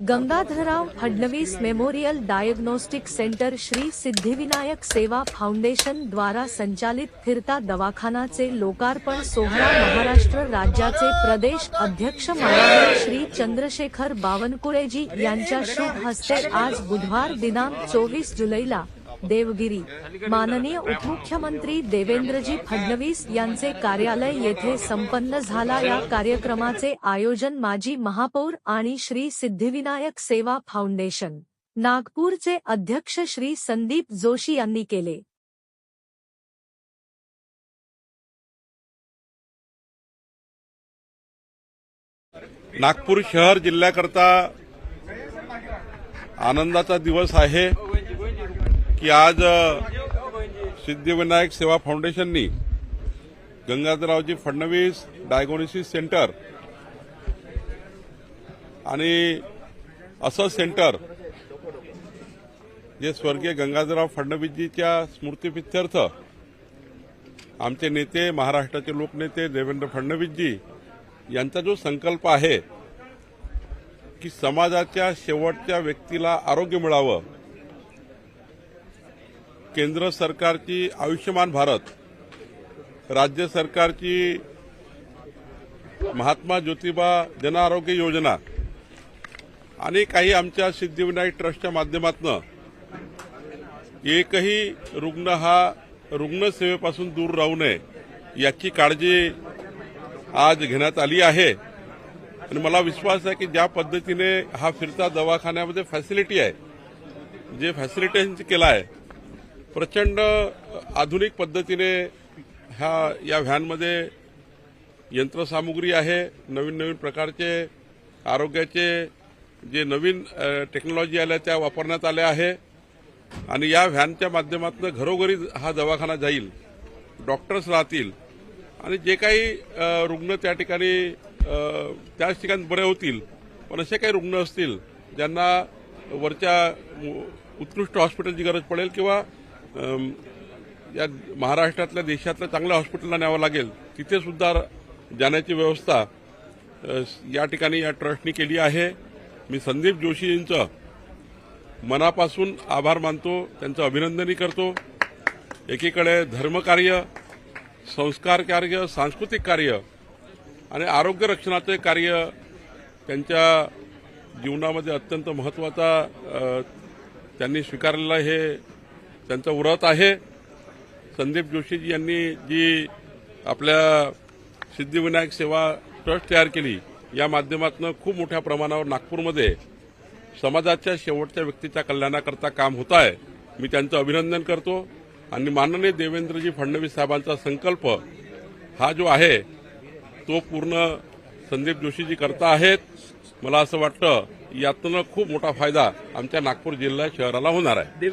Gangadharrao Fadnavis memorial diagnostic centre Shri Siddhivinayak Seva foundation द्वारा संचालित फिरता दवाखानाचे लोकार्पण सोहळा महाराष्ट्र राज्याचे प्रदेश अध्यक्ष माननीय श्री चंद्रशेखर बावनकुळेजी यांच्या शुभ हस्ते आज बुधवार दिनांक चोवीस जुलैला देवगिरी. माननीय उपमुख्यमंत्री देवेंद्रजी फडणवीस यांचे कार्यालय येथे संपन्न झाला. या कार्यक्रमाचे आयोजन माजी महापौर आणि श्री सिद्धिविनायक सेवा फाउंडेशन नागपूरचे अध्यक्ष श्री संदीप जोशी यांनी केले. नागपूर शहर जिल्ह्याकरता आनंदाचा दिवस आहे. की आज सिद्धिविनायक सेवा फाउंडेशननी गंगाधररावजी फडणवीस डायग्नोसिस सेंटर आणि असं सेंटर जे स्वर्गीय गंगाधरराव फडणवीसजीच्या स्मृतीप्रित्यर्थ आमचे नेते महाराष्ट्राचे लोकनेते देवेंद्र फडणवीसजी यांचा जो संकल्प आहे की समाजाच्या शेवटच्या व्यक्तीला आरोग्य मिळावं केंद्र सरकारची आयुष्यमान भारत राज्य सरकारची महात्मा ज्योतिबा जनआरोग्य योजना आणि काही आमच्या सिद्धिविनायक ट्रस्टच्या माध्यमातून एकही रुग्ण हा रुग्णसेवेपासून दूर राहू नये याची काळजी आज घेण्यात आली आहे. आणि मला विश्वास आहे की ज्या पद्धतीने हा फिरता दवाखान्यामध्ये फॅसिलिटी आहे जे फॅसिलिटेशन केलं आहे प्रचंड आधुनिक पद्धतीने ह्या या व्हॅनमध्ये यंत्रसामुग्री आहे नवीन नवीन प्रकारचे आरोग्याचे जे नवीन टेक्नॉलॉजी आल्या त्या वापरण्यात आल्या आहे. आणि या व्हॅनच्या माध्यमातून घरोघरी हा दवाखाना जाईल डॉक्टर्स राहतील आणि जे काही रुग्ण त्या ठिकाणी त्याच ठिकाणी बरे होतील. पण असे काही रुग्ण असतील ज्यांना वरच्या उत्कृष्ट हॉस्पिटलची गरज पडेल किंवा या महाराष्ट्रातल्या देशातल्या चांगल्या हॉस्पिटलला न्यावं लागेल. तिथे सुद्धा जाण्याची व्यवस्था या ठिकाणी या ट्रस्टनी केली आहे. मी संदीप जोशींचं मनापासून आभार मानतो त्यांचं अभिनंदनही करतो. एकीकडे धर्मकार्य संस्कार कार्य सांस्कृतिक कार्य आणि आरोग्य रक्षणाचे कार्य त्यांच्या जीवनामध्ये अत्यंत महत्त्वाचा त्यांनी स्वीकारलेलं हे त्यांचं व्रत आहे. संदीप जोशीजी यांनी जी आपल्या सिद्धिविनायक सेवा ट्रस्ट तयार केली या माध्यमातून खूप मोठ्या प्रमाणावर नागपूरमध्ये समाजाच्या शेवटच्या व्यक्तीच्या कल्याणाकरता काम होत आहे. मी त्यांचं अभिनंदन करतो. आणि माननीय देवेंद्रजी फडणवीस साहेबांचा संकल्प हा जो आहे तो पूर्ण संदीप जोशीजी करता आहेत. मला असं वाटतं यातनं खूप मोठा फायदा आमच्या नागपूर जिल्हा शहराला होणार आहे.